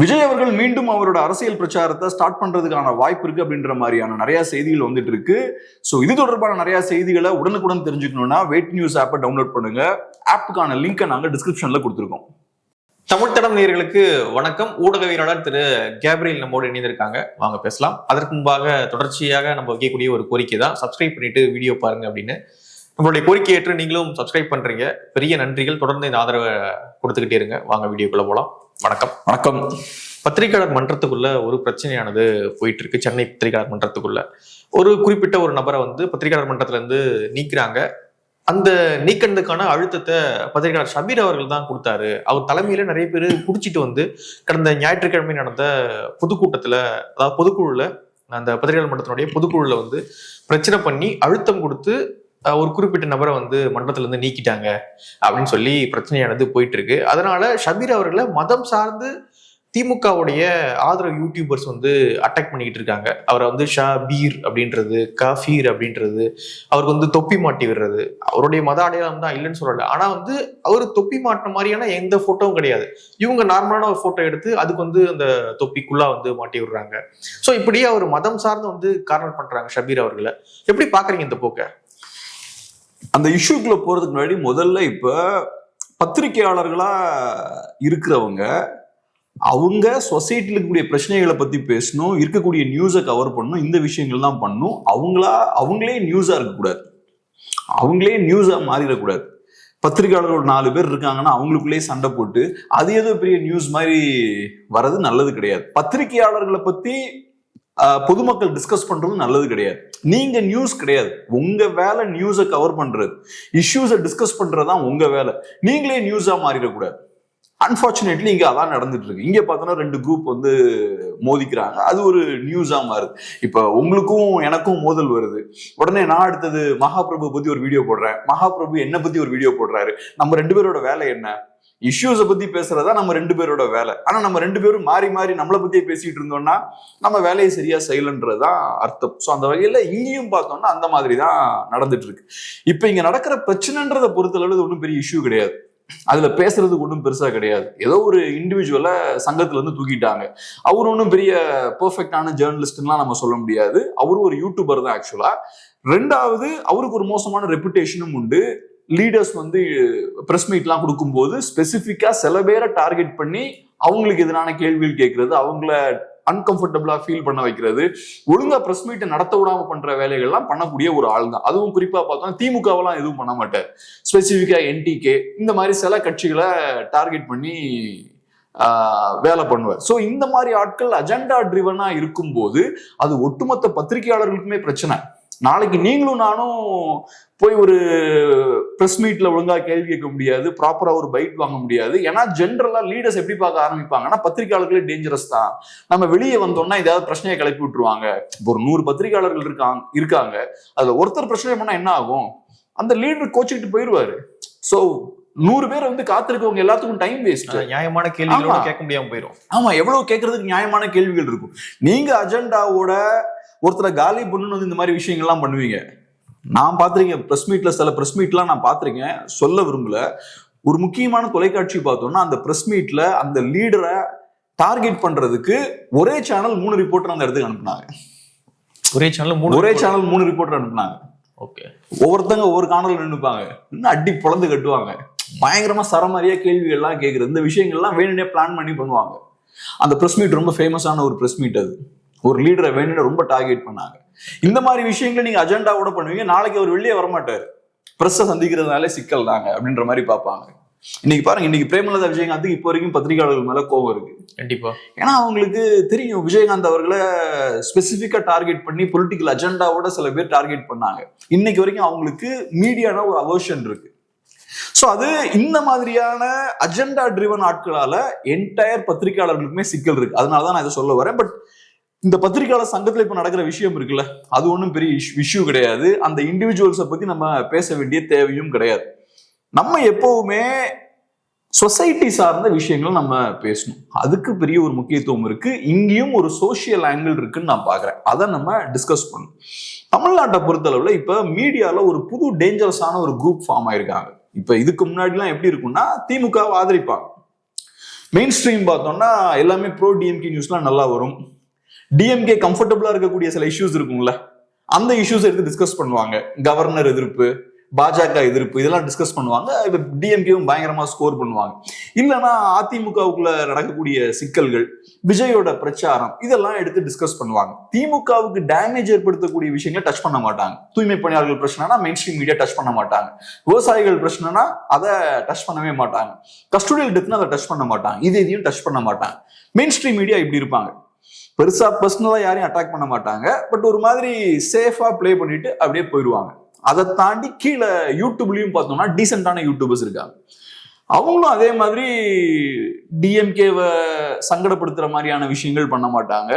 விஜய் அவர்கள் மீண்டும் அவரோட அரசியல் பிரச்சாரத்தை ஸ்டார்ட் பண்றதுக்கான வாய்ப்பு இருக்கு அப்படின்ற மாதிரியான நிறைய செய்திகள் வந்துட்டு இருக்கு. ஸோ இது தொடர்பான நிறைய செய்திகளை உடனுக்குடன் தெரிஞ்சுக்கணும்னா வெயிட் நியூஸ் ஆப்பை டவுன்லோட் பண்ணுங்க. ஆப்புக்கான லிங்கை நாங்கள் டிஸ்கிரிப்ஷன்ல கொடுத்துருக்கோம். தமிழ் தடம் நேர்களுக்கு வணக்கம். ஊடகவியலாளர் திரு கேப்ரியல் நம்மோடு இணைந்திருக்காங்க. வாங்க பேசலாம். அதற்கு முன்பாக தொடர்ச்சியாக நம்ம வைக்கக்கூடிய ஒரு கோரிக்கை தான். சப்ஸ்கிரைப் பண்ணிட்டு வீடியோ பாருங்க அப்படின்னு. நம்மளுடைய கோரிக்கை ஏற்று நீங்களும் சப்ஸ்கிரைப் பண்றீங்க. பெரிய நன்றிகள். தொடர்ந்து இந்த ஆதரவை கொடுத்துக்கிட்டே இருங்க. வாங்க வீடியோக்குள்ள போலாம். வணக்கம். வணக்கம். பத்திரிகையாளர் மன்றத்துக்குள்ள ஒரு பிரச்சனையானது போயிட்டு இருக்கு சென்னை பத்திரிகையாளர் மன்றத்துக்குள்ள. ஒரு குறிப்பிட்ட ஒரு நபரை வந்து பத்திரிகையாளர் மன்றத்துல இருந்து நீக்குறாங்க. அந்த நீக்கினதுக்கான அழுத்தத்தை பத்திரிகையாளர் ஷபீர் அவர்கள் தான் கொடுத்தாரு. அவர் தலைமையில நிறைய பேர் குடிச்சிட்டு வந்து கடந்த ஞாயிற்றுக்கிழமை நடந்த பொதுக்கூட்டத்துல அதாவது பொதுக்குழுல அந்த பத்திரிகையாளர் மன்றத்தினுடைய பொதுக்குழுல வந்து பிரச்சனை பண்ணி அழுத்தம் கொடுத்து ஒரு குறிப்பிட்ட நபரை வந்து மன்றத்துல இருந்து நீக்கிட்டாங்க அப்படின்னு சொல்லி பிரச்சனையானது போயிட்டு இருக்கு அதனால ஷபீர் அவர்களை மதம் சார்ந்து திமுகவுடைய ஆதரவு யூடியூபர்ஸ் வந்து அட்டாக் பண்ணிக்கிட்டு இருக்காங்க. அவரை வந்து ஷா பீர் அப்படின்றது கஃபீர் அப்படின்றது அவருக்கு வந்து தொப்பி மாட்டி விடுறது. அவருடைய மத அடையாளம் தான் இல்லைன்னு சொல்லல. ஆனா வந்து அவர் தொப்பி மாட்டின மாதிரியான எந்த போட்டோவும் கிடையாது. இவங்க நார்மலான ஒரு போட்டோ எடுத்து அதுக்கு வந்து அந்த தொப்பிக்குள்ளா வந்து மாட்டி விடுறாங்க. ஸோ இப்படி அவர் மதம் சார்ந்து வந்து கார்னர் பண்றாங்க ஷபீர் அவர்களை. எப்படி பாக்குறீங்க இந்த போக்கை? அந்த இஷ்யூக்குள்ள போறதுக்கு முன்னாடி முதல்ல இப்ப பத்திரிகையாளர்களா இருக்கிறவங்க அவங்க சொசைட்டில இருக்கக்கூடிய பிரச்சனைகளை பத்தி பேசணும் இருக்கக்கூடிய நியூஸை கவர் பண்ணணும் இந்த விஷயங்கள் தான் பண்ணணும். அவங்களா அவங்களே நியூஸா இருக்கக்கூடாது. அவங்களே நியூஸா மாறிடக்கூடாது. பத்திரிகையாளர்கள் ஒரு நாலு பேர் இருக்காங்கன்னா அவங்களுக்குள்ளேயே சண்டை போட்டு அது ஏதோ பெரிய நியூஸ் மாதிரி வர்றது நல்லது கிடையாது. பத்திரிகையாளர்களை பத்தி பொதுமக்கள் டிஸ்கஸ் பண்றது நல்லது கிடையாது. நீங்க நியூஸ் கிடையாது. உங்க வேலை நியூஸை கவர் பண்றது. இஷ்யூஸை டிஸ்கஸ் பண்றதுதான் உங்க வேலை. நீங்களே நியூஸா மாறிடக்கூடாது. அன்பார்ச்சுனேட்லி இங்கே அதான் நடந்துட்டு இருக்கு இங்கே பார்த்தோன்னா ரெண்டு குரூப் வந்து மோதிக்கிறாங்க. அது ஒரு நியூஸாக மாறுது. இப்போ உங்களுக்கும் எனக்கும் மோதல் வருது. உடனே நான் அடுத்தது மகாபிரபு பற்றி ஒரு வீடியோ போடுறேன். மகாபிரபு என்னை பற்றி ஒரு வீடியோ போடுறாரு. நம்ம ரெண்டு பேரோட வேலை என்ன? இஷ்யூஸை பத்தி பேசுறதா நம்ம ரெண்டு பேரோட வேலை. ஆனா நம்ம ரெண்டு பேரும் மாறி மாறி நம்மளை பத்தியே பேசிட்டு இருந்தோம்னா நம்ம வேலையை சரியா செய்யலன்றதுதான் அர்த்தம். ஸோ அந்த வகையில இங்கேயும் பார்த்தோம்னா அந்த மாதிரி தான் நடந்துட்டு இருக்கு இங்கே இங்க நடக்கிற பிரச்சனைன்றதை பொறுத்தளவு ஒன்றும் பெரிய இஷ்யூ கிடையாது. அதுல பேசுறதுக்கு ஒன்றும் பெருசா கிடையாது. ஏதோ ஒரு இண்டிவிஜுவலை சங்கத்துல இருந்து தூக்கிட்டாங்க. அவர் ஒன்றும் பெரிய பெர்ஃபெக்டான ஜேர்னலிஸ்ட்லாம் நம்ம சொல்ல முடியாது. அவரு ஒரு யூடியூபர் தான் ஆக்சுவலா ரெண்டாவது அவருக்கு ஒரு மோசமான ரெப்புடேஷனும் உண்டு. லீடர்ஸ் வந்து ப்ரெஸ் மீட்லாம் கொடுக்கும்போது ஸ்பெசிஃபிக்காக சில பேரை டார்கெட் பண்ணி அவங்களுக்கு எதிரான கேள்விகள் கேட்கறது அவங்கள அன்கம்ஃபர்டபுளா ஃபீல் பண்ண வைக்கிறது ஒழுங்கா பிரஸ் மீட்டை நடத்த விடாம பண்ற வேலைகள்லாம் பண்ணக்கூடிய ஒரு ஆள் தான் அதுவும் குறிப்பா பார்த்தோம்னா திமுகவெல்லாம் எதுவும் பண்ண மாட்டார். ஸ்பெசிஃபிக்கா என்டிகே இந்த மாதிரி சில கட்சிகளை டார்கெட் பண்ணி வேலை பண்ணுவார். ஸோ இந்த மாதிரி ஆட்கள் அஜெண்டா ட்ரிவனா இருக்கும்போது அது ஒட்டுமொத்த பத்திரிகையாளர்களுக்குமே பிரச்சனை. நாளைக்கு நீங்களும் நானும் போய் ஒரு பிரஸ் மீட்ல ஒழுங்கா கேள்வி கேட்க முடியாது ப்ராப்பரா ஒரு பைட் வாங்க முடியாது. ஏன்னா ஜென்ரலா லீடர்ஸ் எப்படி பார்க்க ஆரம்பிப்பாங்கன்னா பத்திரிகையாளர்களே டேஞ்சரஸ் தான். நம்ம வெளியே வந்தோம்னா ஏதாவது பிரச்சனையை கிளப்பி விட்டுருவாங்க. இப்போ ஒரு நூறு பத்திரிகையாளர்கள் இருக்காங்க இருக்காங்க. அதுல ஒருத்தர் பிரச்சனை பண்ணா என்ன ஆகும்? அந்த லீடர் கோச்சிக்கிட்டு போயிருவாரு சோ நூறு பேர் வந்து காத்திருக்கவங்க எல்லாத்துக்கும் டைம் வேஸ்ட் நியாயமான ஆமா. கேட்க முடியாம போயிடும் ஆமா எவ்வளவு கேட்கறதுக்கு நியாயமான கேள்விகள் இருக்கும். நீங்க அஜெண்டாவோட ஒருத்தரை காலி பண்ணணும் வந்து இந்த மாதிரி விஷயங்கள்லாம் பண்ணுவீங்க. நான் பார்த்திருக்கேன் பிரஸ் மீட்ல சில பிரஸ் மீட்லாம் நான் பார்த்திருக்கேன் சொல்ல விரும்பல. ஒரு முக்கியமான தொலைக்காட்சி பார்த்தோம்னா அந்த பிரஸ் மீட்ல அந்த லீடரை டார்கெட் பண்றதுக்கு ஒரே சேனல் மூணு ரிப்போர்ட்டர் அந்த இடத்துக்கு அனுப்புனாங்க. ஒரே சேனல் மூணு ஒரே சேனல் மூணு ரிப்போர்ட்டர் அனுப்புனாங்க. ஓகே. ஒவ்வொருத்தங்க ஒவ்வொரு காணல் நின்னுப்பாங்க. இன்னும் அடி பொழந்து கட்டுவாங்க. பயங்கரமா சரமாரியா கேள்விகள்லாம் கேட்குறது இந்த விஷயங்கள்லாம் வேணுனே பிளான் பண்ணி பண்ணுவாங்க. அந்த பிரஸ் மீட் ரொம்ப ஃபேமஸான ஒரு பிரஸ் மீட் அது. ஒரு லீடரை வேணும்னு ரொம்ப டார்கெட் பண்ணாங்க. இந்த மாதிரி விஷயங்களை நீங்க அஜெண்டாவோட பண்ணுவீங்க. நாளைக்கு அவர் வெளியே வரமாட்டார். பிரஸ்ஸை சந்திக்கிறதுனாலே சிக்கல் தாங்க அப்படின்ற மாதிரி பார்ப்பாங்க. இன்னைக்கு பாருங்க இன்னைக்கு பிரேமலதா விஜயகாந்துக்கு இப்போ வரைக்கும் பத்திரிகையாளர்கள் மேல கோவம் இருக்கு. கண்டிப்பா. ஏன்னா அவங்களுக்கு தெரியும் விஜயகாந்த் அவர்களை ஸ்பெசிஃபிக்கா டார்கெட் பண்ணி பொலிட்டிக்கல் அஜெண்டாவோட சில பேர் டார்கெட் பண்ணாங்க. இன்னைக்கு வரைக்கும் அவங்களுக்கு மீடியான ஒரு அவர்ஷன் இருக்கு. ஸோ அது இந்த மாதிரியான அஜெண்டா ட்ரிவன் ஆட்களால என்டையர் பத்திரிகையாளர்களுக்குமே சிக்கல் இருக்கு. அதனால தான் நான் இதை சொல்ல வரேன். பட் இந்த பத்திரிகையாளர் சங்கத்துல இப்ப நடக்கிற விஷயம் இருக்குல்ல அது ஒன்றும் பெரிய இஷ்யூ கிடையாது. அந்த இண்டிவிஜுவல்ஸை பத்தி நம்ம பேச வேண்டிய தேவையும் கிடையாது. நம்ம எப்பவுமே சொசைட்டி சார்ந்த விஷயங்களை நம்ம பேசணும். அதுக்கு பெரிய ஒரு முக்கியத்துவம் இருக்கு. இங்கேயும் ஒரு சோஷியல் ஆங்கிள் இருக்குன்னு நான் பாக்குறேன். அதை நம்ம டிஸ்கஸ் பண்ணணும். தமிழ்நாட்டை பொறுத்தளவுல இப்ப மீடியால ஒரு புது டேஞ்சரஸான ஒரு குரூப் ஃபார்ம் ஆயிருக்காங்க. இப்ப இதுக்கு முன்னாடிலாம் எப்படி இருக்கும்னா திமுகவை ஆதரிப்பாங்க. மெயின் ஸ்ட்ரீம் பார்த்தோம்னா எல்லாமே ப்ரோ டிஎம்கே நியூஸ்லாம் நல்லா வரும். டிஎம்கே கம்ஃபர்டபுளா இருக்கக்கூடிய சில இஷ்யூஸ் இருக்கும்ல அந்த இஷ்யூஸ் எடுத்து டிஸ்கஸ் பண்ணுவாங்க. கவர்னர் எதிர்ப்பு பாஜக எதிர்ப்பு இதெல்லாம் டிஸ்கஸ் பண்ணுவாங்க. இப்போ டிஎம்கேவும் பயங்கரமா ஸ்கோர் பண்ணுவாங்க. இல்லைன்னா அதிமுகவுக்குள்ள நடக்கக்கூடிய சிக்கல்கள் விஜயோட பிரச்சாரம் இதெல்லாம் எடுத்து டிஸ்கஸ் பண்ணுவாங்க. திமுகவுக்கு டேமேஜ் ஏற்படுத்தக்கூடிய விஷயங்களை டச் பண்ண மாட்டாங்க. தூய்மை பணியாளர்கள் பிரச்சனைனா மெயின் ஸ்ட்ரீம் மீடியா டச் பண்ண மாட்டாங்க. விவசாயிகள் பிரச்சனைனா அதை டச் பண்ணவே மாட்டாங்க. கஸ்டோடியல் டெத்னா அதை டச் பண்ண மாட்டாங்க. இது இதையும் டச் பண்ண மாட்டாங்க. மெயின் ஸ்ட்ரீம் மீடியா இப்படி இருப்பாங்க. பெருசா பர்சனலா யாரையும் அட்டாக் பண்ண மாட்டாங்க. பட் ஒரு மாதிரி சேஃபா பிளே பண்ணிட்டு அப்படியே போயிடுவாங்க. அதை தாண்டி கீழே யூடியூப்லயும் பார்த்தோம்னா டீசென்டான யூடியூபர்ஸ் இருக்காங்க. அவங்களும் அதே மாதிரி டிஎம்கேவை சங்கடப்படுத்துற மாதிரியான விஷயங்கள் பண்ண மாட்டாங்க.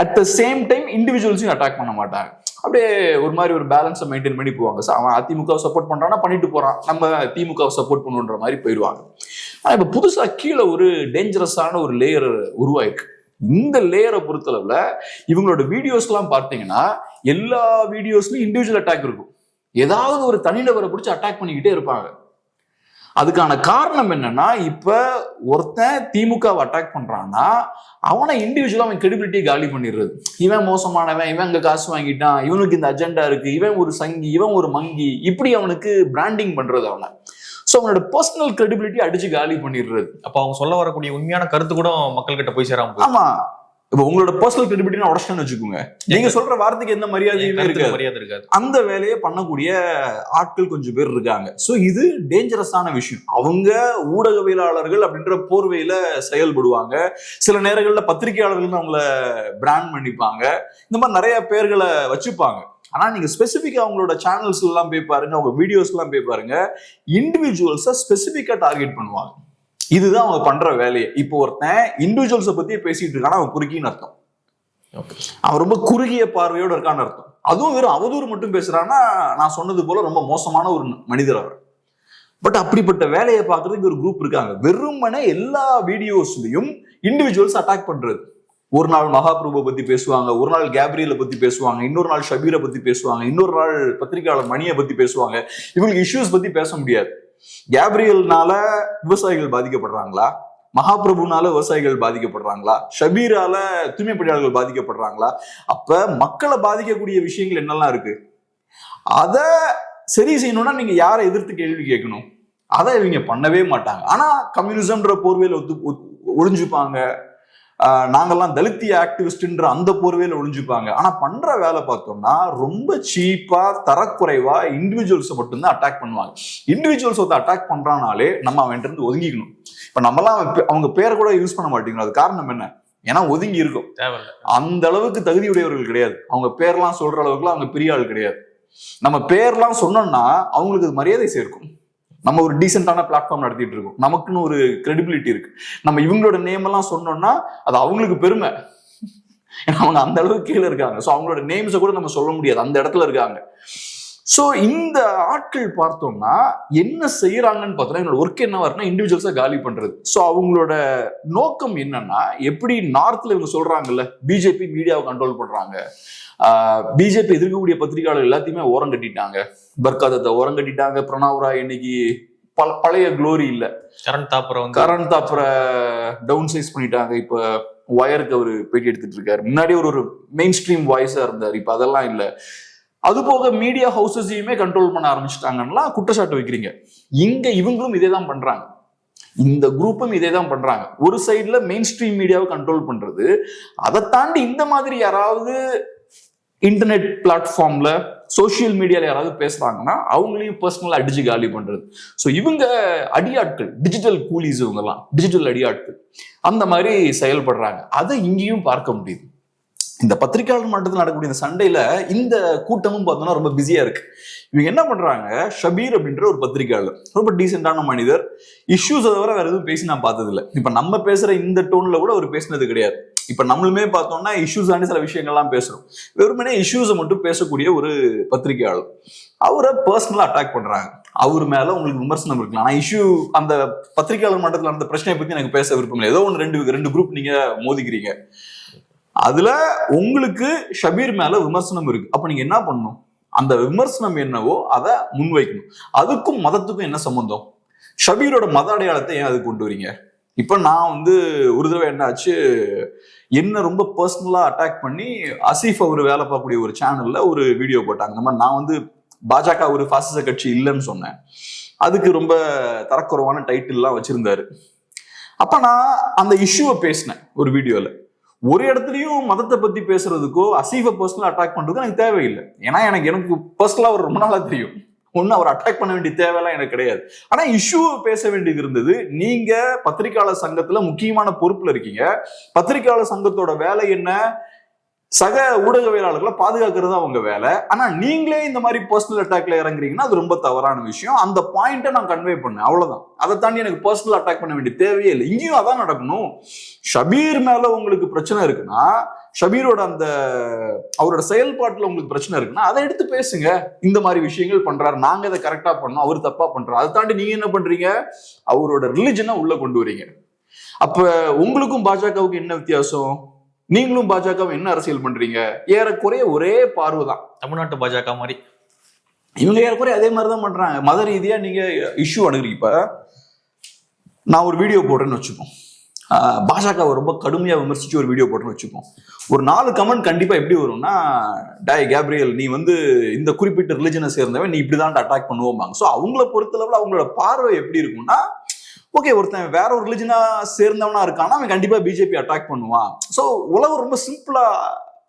அட் த சேம் டைம் இண்டிவிஜுவல்ஸையும் அட்டாக் பண்ண மாட்டாங்க. அப்படியே ஒரு மாதிரி ஒரு பேலன்ஸை மெயின்டைன் பண்ணி போவாங்க. சார் அவன் அதிமுகவை சப்போர்ட் பண்றான்னா பண்ணிட்டு போறான். நம்ம திமுகவை சப்போர்ட் பண்ணுன்ற மாதிரி போயிடுவாங்க. ஆனால் இப்போ புதுசா கீழே ஒரு டேஞ்சரஸான ஒரு லேயர் உருவாயிருக்கு. இந்த லேயரை பொறுத்தளவுல இவங்களோட வீடியோஸ்லாம் பார்த்தீங்கன்னா எல்லா வீடியோஸ்லையும் இண்டிவிஜுவல் அட்டாக் இருக்கும். ஏதாவது ஒரு தனிநபரை பிடிச்சி அட்டாக் பண்ணிக்கிட்டே இருப்பாங்க. அதுக்கான காரணம் என்னன்னா இப்ப ஒருத்தன் திமுகவை அட்டாக் பண்றான்னா அவனை இண்டிவிஜுவலா அவன் கிரெடிபிலிட்டி காலி பண்ணிடுறது. இவன் மோசமானவன் இவன் இங்க காசு வாங்கிட்டான் இவனுக்கு இந்த அஜெண்டா இருக்கு இவன் ஒரு சங்கி இவன் ஒரு மங்கி இப்படி அவனுக்கு பிராண்டிங் பண்றது அவனை. ஸோ அவனோட பர்சனல் கிரெடிபிலிட்டி அடிச்சு காலி பண்ணிடுறது. அப்ப அவங்க சொல்ல வரக்கூடிய உண்மையான கருத்து கூட மக்கள் கிட்ட போய் சேராம. ஆமா. இப்ப உங்களோட பர்சனல் கிரெடிபிலிட்டி உடச்சிட்டேன்னு வச்சுக்கோங்க. நீங்க சொல்ற வார்த்தைக்கு எந்த மரியாதையுமே இருக்காது. மரியாதை இருக்காது. அந்த வேலையை பண்ணக்கூடிய ஆட்கள் கொஞ்சம் பேர் இருக்காங்க. ஸோ இது டேஞ்சரஸான விஷயம். அவங்க ஊடகவியலாளர்கள் அப்படின்ற போர்வையில செயல்படுவாங்க. சில நேரங்கள்ல பத்திரிகையாளர்கள் அவங்கள பிராண்ட் பண்ணிப்பாங்க. இந்த மாதிரி நிறைய பேர்களை வச்சுப்பாங்க. ஆனா நீங்க ஸ்பெசிஃபிக்கா அவங்களோட சேனல்ஸ் எல்லாம் போய் பாருங்க அவங்க வீடியோஸ் எல்லாம் போய் பாருங்க இண்டிவிஜுவல்ஸை ஸ்பெசிஃபிக்கா டார்கெட் பண்ணுவாங்க. இதுதான் அவங்க பண்ற வேலையை. இப்போ ஒருத்தன் இண்டிவிஜுவல்ஸை பத்தி பேசிட்டு இருக்கானா அவன் குறுக்கின்னு அர்த்தம். அவன் ரொம்ப குறுகிய பார்வையோட இருக்கான்னு அர்த்தம். அதுவும் வெறும் அவதூறு மட்டும் பேசுறான்னா நான் சொன்னது போல ரொம்ப மோசமான ஒரு மனிதர் அவர். பட் அப்படிப்பட்ட வேலையை பார்க்கறதுக்கு ஒரு குரூப் இருக்காங்க. வெறுமனே எல்லா வீடியோஸ்லயும் இண்டிவிஜுவல்ஸ் அட்டாக் பண்றது. ஒரு நாள் மகாபிரபு பத்தி பேசுவாங்க ஒரு நாள் கேப்ரியலை பத்தி பேசுவாங்க இன்னொரு நாள் ஷபீரை பத்தி பேசுவாங்க இன்னொரு நாள் பத்திரிகையாளர் மணியை பத்தி பேசுவாங்க. இவங்களுக்கு இஷ்யூஸ் பத்தி பேச முடியாது. கேப்ரியல்னால விவசாயிகள் பாதிக்கப்படுறாங்களா? மகாபிரபுனால விவசாயிகள் பாதிக்கப்படுறாங்களா? ஷபீரால தூய்மை பணியாளர்கள் பாதிக்கப்படுறாங்களா? அப்ப மக்களை பாதிக்கக்கூடிய விஷயங்கள் என்னெல்லாம் இருக்கு? அதை சரி செய்யணும்னா நீங்க யாரை எதிர்த்து கேள்வி கேட்கணும்? அதை இவங்க பண்ணவே மாட்டாங்க. ஆனா கம்யூனிசம்ன்ற போர்வையில் ஒத்து ஒழிஞ்சுப்பாங்க நாங்கெல்லாம் தலித்திய ஆக்டிவிஸ்ட்ன்ற அந்த போர்வையில ஒளிஞ்சுப்பாங்க. ஆனா பண்ற வேலை பார்த்தோம்னா ரொம்ப சீப்பா தரக்குறைவா இண்டிவிஜுவல்ஸை மட்டும்தான் அட்டாக் பண்ணுவாங்க. இண்டிவிஜுவல்ஸ் ஒருத்த அட்டாக் பண்றானாலே நம்ம அவன்கிட்ட இருந்து ஒதுங்கிக்கணும். இப்ப நம்மலாம் அவன் அவங்க பேரை கூட யூஸ் பண்ண மாட்டேங்கிறோம். அது காரணம் என்ன? ஏன்னா ஒதுங்கி இருக்கும். தேவையில்ல. அந்த அளவுக்கு தகுதியுடையவர்கள் கிடையாது. அவங்க பேர்லாம் சொல்ற அளவுக்குலாம் அவங்க பெரிய ஆள் கிடையாது. நம்ம பேர்லாம் சொன்னோம்னா அவங்களுக்கு அது மரியாதை சேர்க்கும். நம்ம ஒரு டீசென்டான பிளாட்ஃபார்ம் நடத்திட்டு இருக்கோம். நமக்குன்னு ஒரு கிரெடிபிலிட்டி இருக்கு. நம்ம இவங்களோட நேம் எல்லாம் சொன்னோம்னா அது அவங்களுக்கு பெருமை. ஏன்னா அவங்க அந்த அளவுக்கு கீழே இருக்காங்க. ஸோ அவங்களோட நேம்ஸை கூட நம்ம சொல்ல முடியாது. அந்த இடத்துல இருக்காங்க. ஸோ இந்த ஆட்கள் பார்த்தோம்னா என்ன செய்யறாங்கன்னு பார்த்தோம்னா என்னோட ஒர்க் என்ன வரும்னா இண்டிவிஜுவல்ஸை காலி பண்றது. ஸோ அவங்களோட நோக்கம் என்னன்னா எப்படி நார்த்ல இவங்க சொல்றாங்கல்ல பிஜேபி மீடியாவை கண்ட்ரோல் பண்றாங்க. பிஜேபி எதிர்க்கக்கூடிய பத்திரிகையாளர் எல்லாத்தையுமே ஓரம் கட்டிட்டாங்க. பர்காதத்தை ஓரம் கட்டிட்டாங்க. பிரணவ் ராய் இன்னைக்கு பல பழைய க்ளோரி இல்ல. கரண் தாப்பரை கரண் தாப்பரை டவுன் சைஸ் பண்ணிட்டாங்க. இப்ப ஒயருக்கு அவர் பேட்டி எடுத்துட்டு இருக்காரு. முன்னாடி ஒரு ஒரு மெயின் ஸ்ட்ரீம் வாய்ஸா இருந்தார். இப்ப அதெல்லாம் இல்ல. அது போக மீடியா ஹவுசஸையுமே கண்ட்ரோல் பண்ண ஆரம்பிச்சிட்டாங்கன்னா குற்றச்சாட்டு வைக்கிறீங்க. இங்க இவங்களும் இதே தான் பண்றாங்க. இந்த குரூப்பும் இதே தான் பண்றாங்க. ஒரு சைடுல மெயின் ஸ்ட்ரீம் மீடியாவை கண்ட்ரோல் பண்றது. அதை தாண்டி இந்த மாதிரி யாராவது இன்டர்நெட் பிளாட்ஃபார்ம்ல சோசியல் மீடியால யாராவது பேசுறாங்கன்னா அவங்களையும் பர்சனலா அடிச்சு காலி பண்றது. ஸோ இவங்க அடியாட்கள் டிஜிட்டல் கூலிஸ் இவங்கெல்லாம் டிஜிட்டல் அடியாட்கள் அந்த மாதிரி செயல்படுறாங்க. அதை இங்கேயும் பார்க்க முடியுது. இந்த பத்திரிகையாளர் மட்டத்தில் நடக்கக்கூடிய இந்த சண்டையில இந்த கூட்டமும் பார்த்தோம்னா ரொம்ப பிஸியா இருக்கு. இவங்க என்ன பண்றாங்க? ஷபீர் அப்படின்ற ஒரு பத்திரிகையாளர் ரொம்ப டீசென்டான மனிதர். இஷ்யூஸ் தவிர வேற எதுவும் பேசி நான் பார்த்தது இப்ப நம்ம பேசுற இந்த டோன்ல கூட அவர் பேசினது கிடையாது. இப்ப நம்மளுமே பார்த்தோம்னா இஷ்யூஸ் ஆண்டி சில விஷயங்கள்லாம் பேசுறோம். வெறுமனே இஷ்யூஸை மட்டும் பேசக்கூடிய ஒரு பத்திரிகையாளர். அவரை பர்சனலா அட்டாக் பண்றாங்க. அவர் மேல உங்களுக்கு விமர்சனம் இருக்கலாம். ஆனா இஷ்யூ அந்த பத்திரிகையாளர் மட்டத்தில் அந்த பிரச்சனையை பத்தி எனக்கு பேச விருப்பம் இல்லை. ஏதோ ஒன்று ரெண்டு ரெண்டு குரூப் நீங்க மோதிக்கிறீங்க. அதுல உங்களுக்கு ஷபீர் மேல விமர்சனம் இருக்கு. அப்ப நீங்க என்ன பண்ணணும்? அந்த விமர்சனம் என்னவோ அதை முன்வைக்கணும். அதுக்கும் மதத்துக்கும் என்ன சம்பந்தம்? ஷபீரோட மத அடையாளத்தை ஏன் அது கொண்டு வரீங்க? இப்போ நான் வந்து ஒரு தடவை என்னாச்சு என்ன ரொம்ப பர்சனலாக அட்டாக் பண்ணி அசீஃப் அவர் வேலை பார்க்கக்கூடிய ஒரு சேனல்ல ஒரு வீடியோ போட்டாங்க. இந்த மாதிரி நான் வந்து பாஜக ஒரு பாசிச கட்சி இல்லைன்னு சொன்னேன். அதுக்கு ரொம்ப தரக்குறைவான டைட்டில்லாம் வச்சிருந்தாரு. அப்ப நான் அந்த இஷ்யூவை பேசினேன் ஒரு வீடியோல ஒரு இடத்துலயும் மதத்தை பத்தி பேசுறதுக்கோ அசீஃபை பர்சனலா அட்டாக் பண்றதுக்கோ எனக்கு தேவையில்லை. ஏன்னா எனக்கு எனக்கு பர்சனலா அவர் ரொம்ப நாளா தெரியும். ஒன்றும் அவர் அட்டாக் பண்ண வேண்டிய தேவையெல்லாம் எனக்கு கிடையாது. ஆனால் இஷ்யூ பேச வேண்டியது இருந்தது. நீங்கள் பத்திரிகையாளர் சங்கத்தில் முக்கியமான பொறுப்பில் இருக்கீங்க. பத்திரிகையாளர் சங்கத்தோட வேலை என்ன? சக ஊடகவியலாளர்களை பாதுகாக்கிறது தான் அவங்க வேலை. ஆனா நீங்களே இந்த மாதிரி பர்சனல் அட்டாக்ல இறங்குறீங்கன்னா அது ரொம்ப தவறான விஷயம். அந்த பாயிண்ட்டை நான் கன்வே பண்ணேன். அவ்வளவுதான். அதை தாண்டி எனக்கு பர்சனல் அட்டாக் பண்ண வேண்டிய தேவையே இல்லை. இங்கேயும் அதான் நடக்கணும். ஷபீர் மேல உங்களுக்கு பிரச்சனை இருக்குன்னா ஷபீரோட அந்த அவரோட செயல்பாட்டுல உங்களுக்கு பிரச்சனை இருக்குன்னா அதை எடுத்து பேசுங்க. இந்த மாதிரி விஷயங்கள் பண்றாரு. நாங்க இதை கரெக்டா பண்ணோம். அவர் தப்பா பண்றாரு. அதை தாண்டி நீங்க என்ன பண்றீங்க? அவரோட ரிலிஜனை உள்ள கொண்டு வரீங்க. அப்ப உங்களுக்கும் பாஜகவுக்கு என்ன வித்தியாசம்? நீங்களும் பாஜக என்ன அரசியல் பண்றீங்க? ஏறக்குறைய ஒரே பார்வை தான் தமிழ்நாட்டு பாஜக மாதிரி. இவங்க ஏறக்குறைய அதே மாதிரி தான் பண்றாங்க. மத ரீதியா நீங்க இஷ்யூ அணுகிறீங்க. இப்ப நான் ஒரு வீடியோ போடுறேன்னு வச்சுப்போம் பாஜகவை ரொம்ப கடுமையா விமர்சிச்சு ஒரு வீடியோ போடுறேன்னு வச்சுப்போம் ஒரு நாலு கமெண்ட் கண்டிப்பா எப்படி வரும்னா டாய் கேப்ரியல் நீ வந்து இந்த குறிப்பிட்ட ரிலிஜனை சேர்ந்தவன் நீ இப்படிதான் அட்டாக் பண்ணுவோம்பாங்க. ஸோ அவங்கள பொறுத்தளவுல அவங்களோட பார்வை எப்படி இருக்கும்னா ஓகே ஒருத்தன் வேற ஒரு ரிலிஜனா சேர்ந்தவனா இருக்கானா அவன் கண்டிப்பா பிஜேபி அட்டாக் பண்ணுவான். ஸோ உலகம் ரொம்ப சிம்பிளா